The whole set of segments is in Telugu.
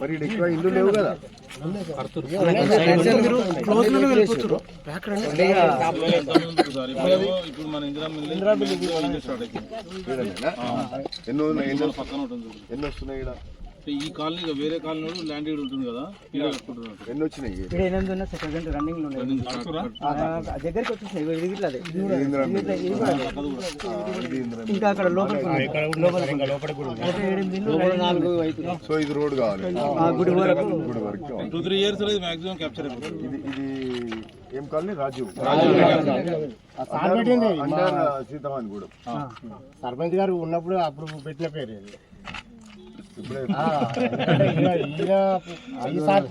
మరి ఎక్కువ ఇల్లు లేవు కదా? ఎన్ని వస్తున్నాయి? ఈ కాలనీ ఇక వేరే కాలనీ ల్యాండ్ ఈడ ఉంటుంది కదా ఇక్కడ ఎన్ని వచ్చినాయి? ఇక్కడ ఎనిమిది ఉన్న సెకండ్ రన్నింగ్లో ఉన్నాయి దగ్గరికి వచ్చేసినాయి ఇది ఇట్లా. ఇంకా అక్కడ లోపల సో ఇది రోడ్ కావాలి. ఆ గుడి వరకు. గుడి వరకు. కావాలి. టూ త్రీ ఇయర్స్ ఇది మాక్సిమం క్యాప్చర్ అయిపోతుంది. ఇది ఇది ఏం కాలనీ? రాజీవ్ అండర్ సీతామాన్ గూడెం. సర్పంచ్ గారు ఉన్నప్పుడు అప్పుడు పెట్టిన పేరు ఇది ఇప్పుడే ఆ, ఎందుకంటే ఈయన- ఈయన ఈసారి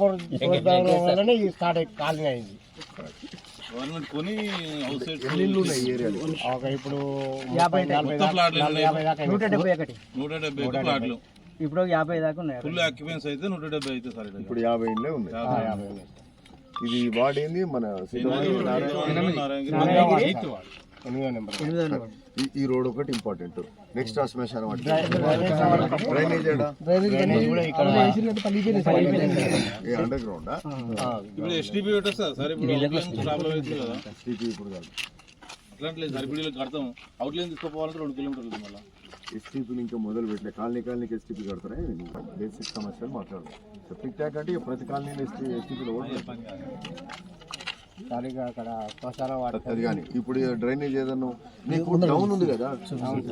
వల్లనే ఈ స్టార్ట్ అయింది. ఇప్పుడు నూట డెబ్బై ఒకటి. నూట డెబ్బై ప్లాట్లు. ఇప్పుడు యాభై దాకా ఉన్నాయి. ఫుల్ ఆక్యుపెన్స్ అయితే నూట డెబ్బై అయితే సార్ ఇప్పుడు యాభై. ఇది వార్డ్ ఏంది మన సీతామాన్ ఈ- రోడ్ ఒకటి ఇంపార్టెంట్. నెక్స్ట్ ఆ? శ్మశానం డ్రైనేజ్ అండర్ గ్రౌండా ఇప్పుడు కదా. అట్లాంటి కడతాం తీసుకోవాలంటే రెండు కిలోమీటర్లు మళ్ళీ. ఎస్టీపీలు ఇంకా మొదలు పెట్టలే కాలనీ కాలనీకి ఎస్టీపీ కడతారా? బేసిక్ సమస్యలు మాట్లాడు సెప్టిక్ ట్యాంక్ అంటే ప్రతి కాలనీలో ఎస్టీ ఎస్టీపీలు ఓటు సరిగా అక్కడ శ్మశానం వాడ అది కానీ ఇప్పుడు డ్రైనేజ్ ఏదన్నా నీకు డౌన్ ఉంది కదా?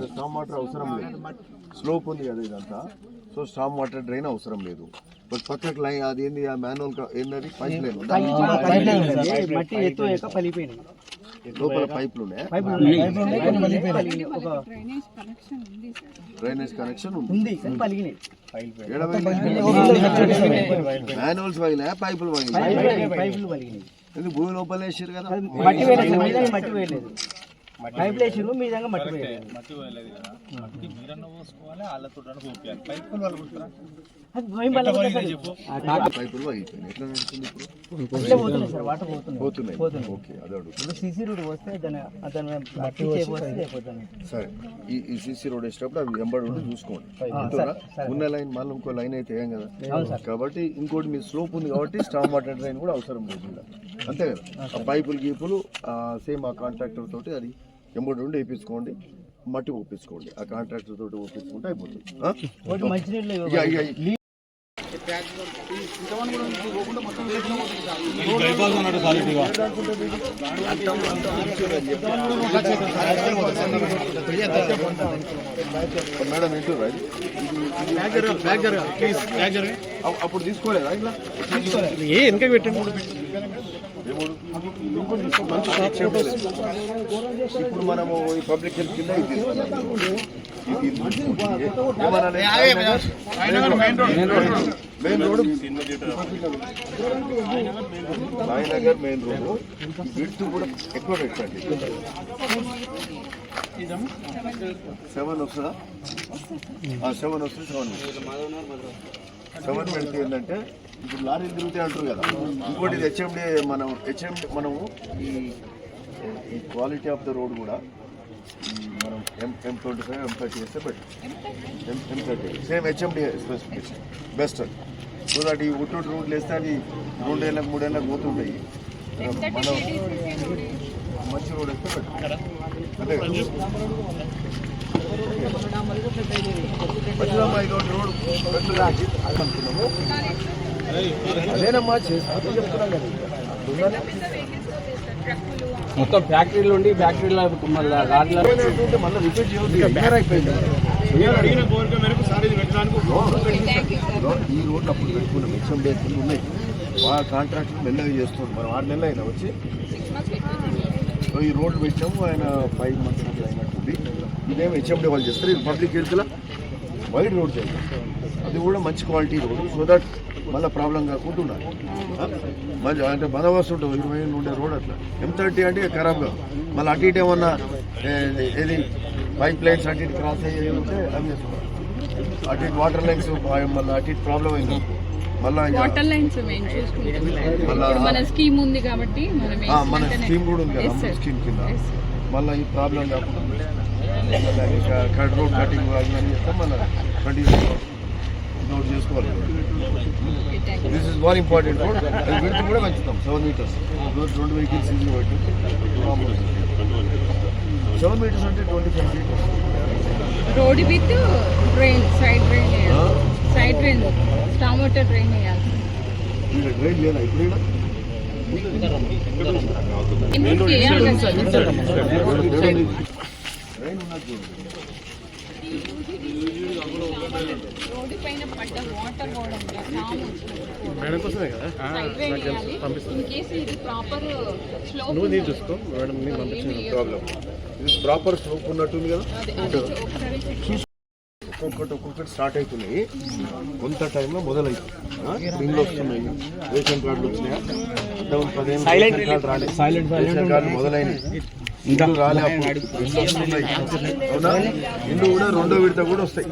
స్టామ్ వాటర్ అవసరం లేదు. స్లోప్ ఉంది కదా ఇదంతా? సో స్టామ్ వాటర్ డ్రైన్ అవసరం లేదు. బట్ పక్కకు లైన్ అది ఏంది? ఆ మాన్యువల్ ఏంటది పైప్ లైన్ లోపల పైపులు డ్రైనేజ్ కనెక్షన్ ఉంది సార్. డ్రైనేజ్ కనెక్షన్ ఉంది. ఉంది. కానీ పలిగినాయి. మాన్యువల్స్ పగిలినాయా పైపులు ఎందుకు భూమి లోపల వేసారు కదా? మట్టి వేయలేదు సార్, మీద మట్టి వేయలేదు. పైపులు వేసారు మీ విధంగా మట్టి వేయలేదు. మట్టి కదా మట్టి మీరన్న పోసుకోవాలి వాళ్ళతో పోపియాలి. పైపులు వాళ్ళు సార్. రోడ్ వస్తే దాని అతను మట్టి పోస్తే అయిపోతుంది. సరే ఈ ఈ సీసీ రోడ్ వేసేటప్పుడు అవి వెంబడి ఉండి చూసుకోండి. ఉన్న లైన్ మళ్ళీ ఇంకో లైన్ అయితే ఏం కదా? అవును సార్. కాబట్టి ఇంకోటి మీ స్లోప్ ఉంది కాబట్టి స్టామ్ వాటర్ డ్రైన్ కూడా అవసరం లేదు. అంతే కదా? ఆ పైపులు గీపులు సేమ్ ఆ కాంట్రాక్టర్ తోటి అది ఎంబడి ఉండి వేయించుకోండి మట్టి ఒప్పించుకోండి. ఆ కాంట్రాక్టర్ తోటి ఒప్పించుకుంటే అయిపోతుంది. మేడం వింటుర్రా అప్పుడు తీసుకోలేదా ఇలా ఏ వెనక పెట్టండి మంచి ఇప్పుడు మనము ఈ పబ్లిక్ హెల్త్ కింద ఇది తీసుకున్నాం. ఇది- main road. Sainagar main road. Width కూడా ఎక్కువ పెట్టండి. సెవెన్ వస్తుందా? సెవెన్ వస్తుంది సెవెన్ సెవెన్ పెడితే ఏంటంటే ఇప్పుడు లారీలు తిరుగుతాయి అంటారు కదా. ఇంకోటి హెచ్ఎండి మనం హెచ్ఎండి మనము ఈ ఈ క్వాలిటీ ఆఫ్ ద రోడ్ కూడా మనం M M twenty five M thirty వేస్తే better M thirty same HMD specification best అది సో దట్ ఈ రోడ్లు వేస్తే అది రెండేళ్ళకి మూడేళ్ళకి పోతుంటాయి. మనం మంచి రోడ్ వేస్తే రోడ్. అనుకున్నాము అదేనమ్మా చెప్తున్నాం కదా. మొత్తం ఫ్యాక్టరీలు ఉండి ఫ్యాక్టరీలో మళ్ళీ ఉంటే మళ్ళీ రిపీట్ ఈ రోడ్లు అప్పుడు పెట్టుకున్నాం హెచ్ఎం డేట్ ఉన్నాయి. ఆ కాంట్రాక్ట్ మెల్లగా చేస్తున్నాం మనం ఆరు నెలలు అయినా వచ్చి సో ఈ రోడ్లు పెట్టాము. ఆయన ఫైవ్ మంత్స్ అట్లా అయినట్టుంది. ఇదేమో హెచ్ఎండి వాళ్ళు చేస్తారు. ఇది పబ్లిక్ హెల్త్లో వైడ్ రోడ్ చేయాలి. అది కూడా మంచి క్వాలిటీ రోడ్ సో దట్ మళ్ళీ ప్రాబ్లం కాకుండా ఉండాలి. ఆ? మంచి అంటే బందోబస్తు ఉంటుంది. ఇరవై ఉండే రోడ్ అట్లా. ఎం థర్టీ అంటే ఖరాబ్ కాదు. మళ్ళీ అటు ఇటు ఏమన్నా ఏది? పైప్ లైన్స్ అటు ఇటు క్రాస్ అయ్యేది ఉంటే అవి అటు ఇటు వాటర్ లైన్స్ మళ్ళీ అటు ఇటు ప్రాబ్లం అయింది. మళ్ళీ వాటర్ లైన్స్ మన స్కీమ్ ఉంది కాబట్టి మనం స్కీమ్ కూడా ఉంది కదా. స్కీమ్ కింద. మళ్ళీ ఈ ప్రాబ్లం కాకుండా కట్ రోడ్ కటింగ్ మళ్ళీ కంటిన్యూ నోట్ చేసుకోవాలి. This is important road width కూడా పెంచుతాం సెవెన్ మీటర్స్ రెండు వెహికల్స్ ఈజీ పెట్టి. సెవెన్ మీటర్స్ అంటే twenty five feet road with drain side drain side drain storm water drain వేయాలి డ్రైన్ లేదా ఇప్పుడు డ్రైన్ ఉన్నది పైన పడ్డ వాటర్ కూడా స్టామ్ సైడ్ డ్రైన్ వేయాలి. ఇన్ కేసు ఇది ప్రాపర్ స్లోప్ చూసుకో. ప్రాబ్లం ఇది ప్రాపర్ స్లోప్ ఉన్నట్టుంది కదా? ఒక్కొక్కటి ఒక్కొక్కటి స్టార్ట్ అవుతున్నాయి. కొంత టైంలో మొదలవుతుంది రింగ్లు వస్తున్నాయి. రేషన్ కార్డులు వచ్చినాయా? కార్డు రాలేదు. రేషన్ కార్డు మొదలైనవి ఇల్లు రాలే అప్పుడు. ఇల్లు వస్తున్నాయి అవునా? ఇల్లు కూడా రెండో విడత కూడా వస్తాయి.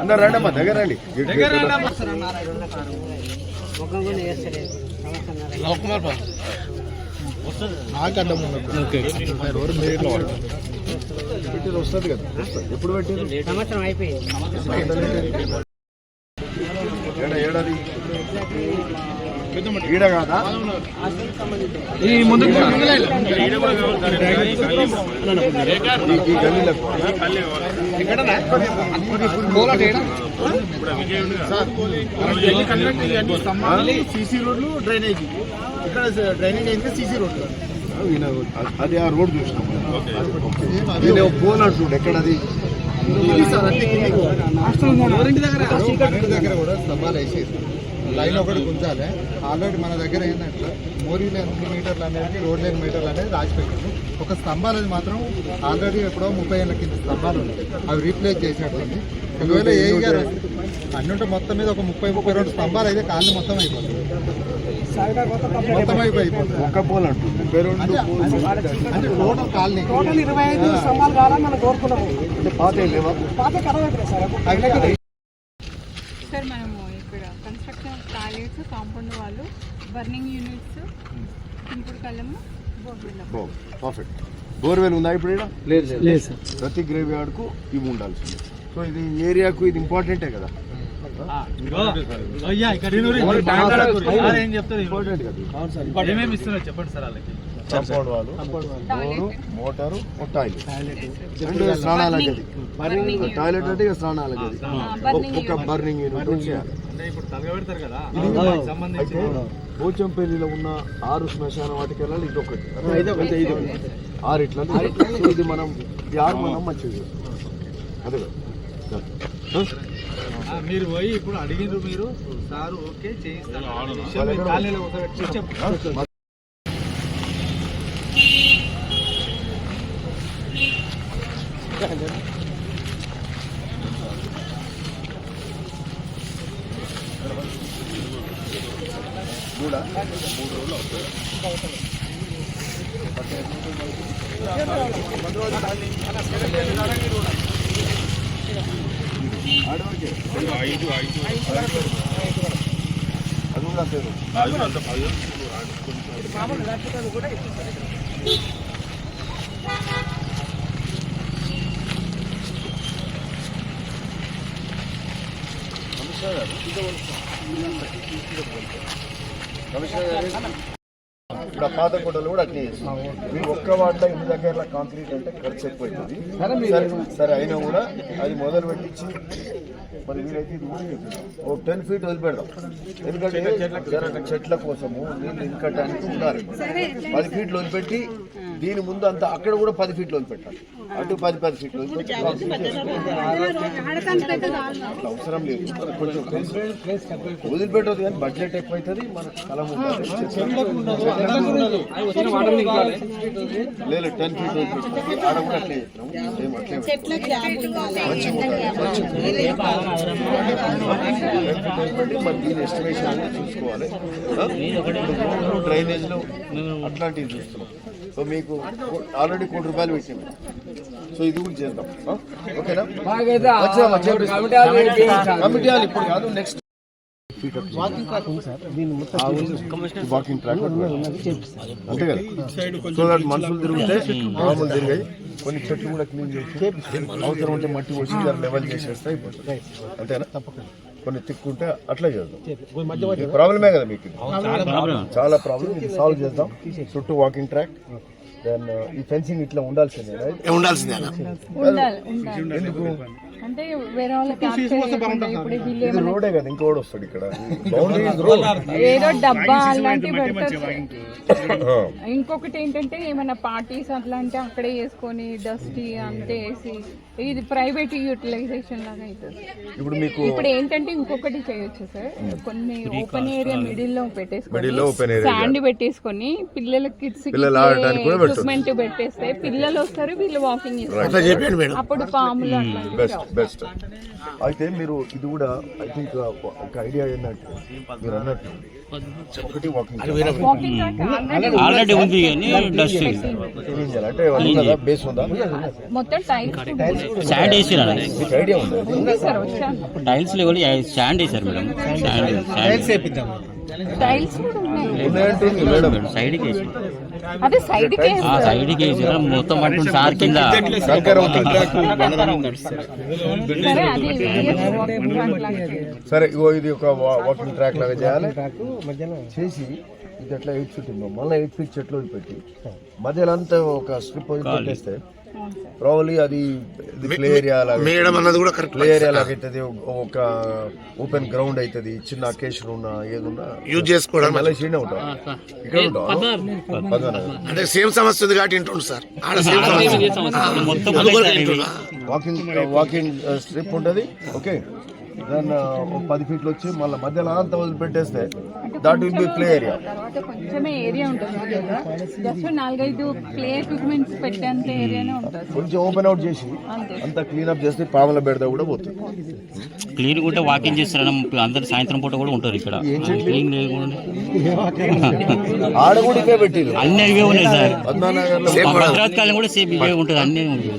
అందరు రండి. అమ్మా దగ్గర రండి వస్తుంది. కదా. ఎప్పుడు పెట్టేది సంవత్సరం అయిపోయింది. ఈడ కాదా? ఈ- ఈ గల్లీలకు సీసీ రోడ్లు డ్రైనేజ్ ఇక్కడ డ్రైనేజ్ అయితే సీసీ రోడ్లు ఈయన అది ఆ రోడ్ చూసినాం. ఈయన పోల్ అంటుండే ఎక్కడది? దగ్గర? కూడా స్తంభాలు వేసేది. లైన్ ఒకటి గుంజాలి. ఆల్రెడీ మన దగ్గర ఏంటంటే మోరీ ఎనిమిది మీటర్లు అనేది రోడ్ లైన్ మీటర్లు అనేది రాసి పెట్టింది ఒక స్తంభాలు అది మాత్రం ఆల్రెడీ ఎప్పుడో ముప్పై ఏళ్ళ కింద స్తంభాలు ఉన్నాయి. అవి రీప్లేస్ చేసినట్టుంది. ఒకవేళ ఏ గారు అన్నుంటే మొత్తం మీద ఒక ముప్పై ముప్పై రెండు స్తంభాలు అయితే కాళ్ళు మొత్తం అయిపోతుంది మొత్తం అయిపోయి అయిపోతుంది ఒక్క పోల్ అంటుంది. ముప్పై రెండు పోల్స్. అంటే టోటల్ కాలనీ. టోటల్ ఇరవై ఐదు స్తంభాలు కావాలని మనం కోరుకున్నాము. అంటే పాత లేవా? పాత కడవ సార్. సార్ మనము కన్స్ట్రక్షన్ టాయిలెట్స్ కాంపౌండ్ వాళ్ళు బర్నింగ్ యూనిట్స్ ఇంపుడు కళ్ళము బోర్వెల్. పర్ఫెక్ట్ బోర్వెల్ ఉందా ఇప్పుడు? లేదు సార్. ప్రతి గ్రేవ్ యార్డ్కు ఇవి ఉండాల్సింది. సో ఇది ఏరియాకు ఇది ఇంపార్టెంటే కదా? ఏం చెప్తారు? ఇంపార్టెంట్ కదా. ఏమేమి ఇస్తున్నారు చెప్పండి సార్ వాళ్ళకి. కాంపౌండ్ వాళ్ళు బోరు మోటారు టాయిలెట్. రెండు స్నానాలకి అది టాయిలెట్ అంటే ఇక burning ఒక బర్నింగ్ యూనిట్ చేయాలి అయితే పోచంపల్లిలో ఉన్న ఆరు శ్మశాన వాటికి వెళ్ళాలి ఇదొకటి. అంటే ఇది ఆరు ఇట్లా ఇది మనం ఆరు మనం మంచిగా చేస్తాం. అదే? ఆ, మీరు పోయి ఇప్పుడు అడిగినారు మీరు. సార్ ఓకే చేయిస్తాను విషయం మీ కాలనీలో కూర్చోబెట్టి చెప్పు మూడా ఆడవరకే. అది కూడా పేరు కమిషనర్ గారు కమిషనర్ గారు ఇప్పుడు ఆ పాత కూడా చేస్తాం మీరు ఒక్క వాటిలో ఇంటి దగ్గర కాంక్రీట్ అంటే ఖర్చు ఎక్కువైతుంది సరే సరే అయినా కూడా అది మొదలు పెట్టించి మరి వీలైతే ఇది ఓ టెన్ ఫీట్ వదిలిపెడదాం. ఎందుకంటే చెట్ల కోసము నీళ్ళు ఇంకటానికి ఉండాలి. పది ఫీట్లు వదిలిపెట్టి దీని ముందు అంతా అక్కడ కూడా పది ఫీట్లు వదిలిపెట్టాలి. అటు పది పది ఫీట్లు అవసరం లేదు. కొంచెం వదిలిపెట్టదు కానీ బడ్జెట్ ఎక్కువ అవుతుంది మన స్థలం లేదు టెన్ ఫీట్ వదిలిపెట్టాలి. ఆడ కూడా అట్లే చేస్తున్నాం. సేమ్ అట్లే మంచిగా ఉండాలి. మంచిగా ఉండాలి. మరి దీని ఎస్టిమేషన్ అనేది చూసుకోవాలి. డ్రైనేజ్లో అట్లాంటివి చూస్తున్నాం. సో మీకు ఆల్రెడీ కోటి రూపాయలు పెట్టాము సో ఇది కూడా చేద్దాం? ఓకేనా. కమిటీ ఇప్పుడు కాదు నెక్స్ట్ వాకింగ్ ట్రాక్ అంతే కదా? సో దట్ మనుషులు తిరిగితే మామూలు తిరిగాయి. కొన్ని చెట్లు కూడా క్లీన్ చేసి అవసరం ఉంటే మట్టి పోసి లెవెల్ చేసేస్తే అయిపోతుంది. అంతేనా? తప్పకుండా. కొన్ని తిక్కుంటే అట్లా చేద్దాం. ఈ ప్రాబ్లమే కదా మీకు. చాలా ప్రాబ్లం ఇది సాల్వ్ చేద్దాం. చుట్టూ వాకింగ్ ట్రాక్ దెన్ ఈ ఫెన్సింగ్ ఇట్లా ఉండాల్సిందే? ఉండాల్సిందే. ఉండాలి ఉండాలి. ఎందుకు? అంటే వేరే వాళ్ళకి access చేయకుండా ఇప్పుడు వీళ్ళు ఇది ఏమైనా రోడే కదా ఇంకోటి వస్తాడు ఇక్కడ. బౌండరీ రోడ్ ఏదో డబ్బా అలాంటివి పెడతారు. ఇంకొకటి ఏంటంటే ఏమైనా పార్టీస్ అట్లాంటి అక్కడే చేసుకొని డస్టీ అంతే వేసి ఇది ప్రైవేట్ యూటిలైజేషన్ లాగా అవుతుంది ఇప్పుడు మీకు ఇప్పుడు ఏంటంటే ఇంకొకటి చేయొచ్చు సార్. కొన్ని ఓపెన్ ఏరియా మిడిల్లో పెట్టేసుకొని. శాండ్ పెట్టేసుకొని పిల్లల కిడ్స్ పిల్లలు ఆడటానికి కూడా పెట్టొచ్చు. ఎక్విప్మెంట్ పెట్టేస్తే పిల్లలు వస్తారు వీళ్ళు వాకింగ్ అట్లా చెప్పండి మేడం అప్పుడు పాములు అట్లాంటివి బెస్ట్ బెస్ట్ అయితే మీరు ఇది కూడా ఐ థింక్ ఒక ఐడియా ఏంటంటే మీరు అన్నట్టు ఒకటి ఆల్రెడీ ఉంది. డస్ట్ అంటే కదా బేస్ ఉందా? మొత్తం టైల్స్ శాండ్ ఐడియా ఉందా? లేవు శాండ్ వేసారు మేడం. శాండ్ టైల్స్ కూడా ఉన్నాయి. సైడ్కి వేసి అదే సైడ్కి ఆ వేసిరా మొత్తం పట్టుకుని సార్ కింద. సరే ఇగో ఇది ఒక వాకింగ్ ట్రాక్ లాగా చేయాలి. చేసి ఇది అట్లా ఎయిట్ ఫీట్ ఉందో మళ్ళీ ఎయిట్ ఫీట్ చెట్లు వదిలిపెట్టి మధ్యలో అంతా ఒక స్ట్రిప్ వదిలిపెట్టేస్తే ప్రాబ్లీ అది ప్లే ఏరియా లాగా మేడం అన్నది కూడా కరెక్ట్ ప్లే ఏరియా లాగా అవుతుంది ఒక ఓపెన్ గ్రౌండ్ అవుతుంది చిన్న అకేషన్ ఉన్నా ఏదున్నా. యూజ్ చేసుకోవడం మళ్ళీ చీనే ఉంటాం. ఇక్కడ ఉంటాం. అంటే సేమ్ సమస్య ఉంది కాబట్టి ఇంటుండు సార్. ఆడ సేమ్ సమస్య? వాకింగ్ వాకింగ్ స్ట్రిప్ ఉంటుంది ఓకే దాన్ని ఒక పది ఫీట్లు వచ్చి మళ్ళీ మధ్యలో అంతా వదిలిపెట్టేస్తే that will be play area తర్వాత కొంచెమే ఏరియా ఉంటుంది జస్ట్ నాలుగైదు ప్లే ఎక్విప్మెంట్స్ పెట్టేంత ఏరియానే ఉంటుంది. కొంచెం ఓపెన్ అవుట్ చేసి అంతే. క్లీన్ అప్ చేస్తే పాముల బెడద కూడా పోతుంది. క్లీన్ ఉంటే వాకింగ్ చేస్తారా అందరు సాయంత్రం పూట కూడా ఉంటారు ఇక్కడ. క్లీన్ ఆడ కూడా ఇవే పెట్టిరు. అన్ని ఇవే ఉన్నాయి సార్. కూడా సేమ్ ఇవే ఉంటుంది. అన్ని ఉంటుంది